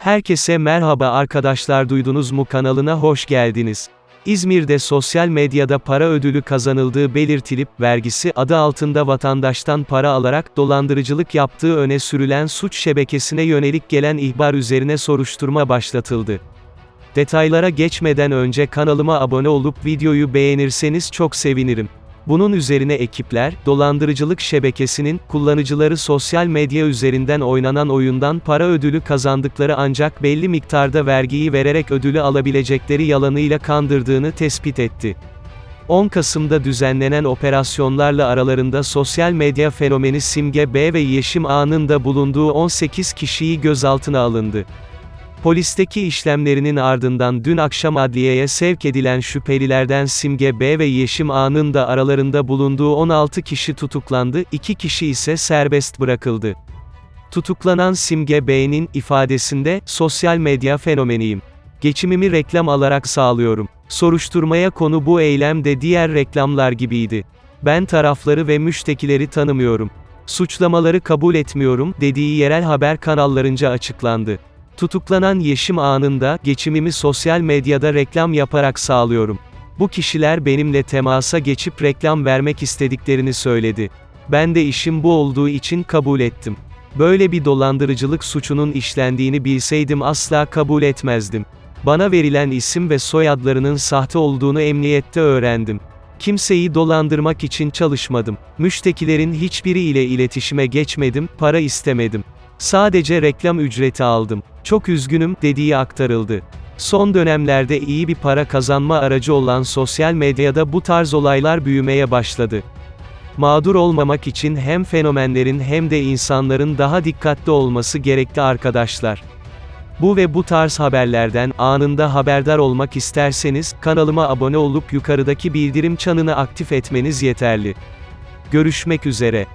Herkese merhaba arkadaşlar duydunuz mu kanalına hoş geldiniz. İzmir'de sosyal medyada para ödülü kazanıldığı belirtilip, vergisi adı altında vatandaştan para alarak dolandırıcılık yaptığı öne sürülen suç şebekesine yönelik gelen ihbar üzerine soruşturma başlatıldı. Detaylara geçmeden önce kanalıma abone olup videoyu beğenirseniz çok sevinirim. Bunun üzerine ekipler, dolandırıcılık şebekesinin, kullanıcıları sosyal medya üzerinden oynanan oyundan para ödülü kazandıkları ancak belli miktarda vergiyi vererek ödülü alabilecekleri yalanıyla kandırdığını tespit etti. 10 Kasım'da düzenlenen operasyonlarla aralarında sosyal medya fenomeni Simge B ve Yeşim A'nın da bulunduğu 18 kişiyi gözaltına alındı. Polisteki işlemlerinin ardından dün akşam adliyeye sevk edilen şüphelilerden Simge B ve Yeşim A'nın da aralarında bulunduğu 16 kişi tutuklandı, 2 kişi ise serbest bırakıldı. Tutuklanan Simge B'nin ifadesinde, sosyal medya fenomeniyim. Geçimimi reklam alarak sağlıyorum. Soruşturmaya konu bu eylem de diğer reklamlar gibiydi. Ben tarafları ve müştekileri tanımıyorum. Suçlamaları kabul etmiyorum, dediği yerel haber kanallarınca açıklandı. Tutuklanan Yeşim anında, geçimimi sosyal medyada reklam yaparak sağlıyorum. Bu kişiler benimle temasa geçip reklam vermek istediklerini söyledi. Ben de işim bu olduğu için kabul ettim. Böyle bir dolandırıcılık suçunun işlendiğini bilseydim asla kabul etmezdim. Bana verilen isim ve soyadlarının sahte olduğunu emniyette öğrendim. Kimseyi dolandırmak için çalışmadım. Müştekilerin hiçbiri ile iletişime geçmedim, para istemedim. Sadece reklam ücreti aldım. Çok üzgünüm, dediği aktarıldı. Son dönemlerde iyi bir para kazanma aracı olan sosyal medyada bu tarz olaylar büyümeye başladı. Mağdur olmamak için hem fenomenlerin hem de insanların daha dikkatli olması gerekli arkadaşlar. Bu ve bu tarz haberlerden anında haberdar olmak isterseniz kanalıma abone olup yukarıdaki bildirim çanını aktif etmeniz yeterli. Görüşmek üzere.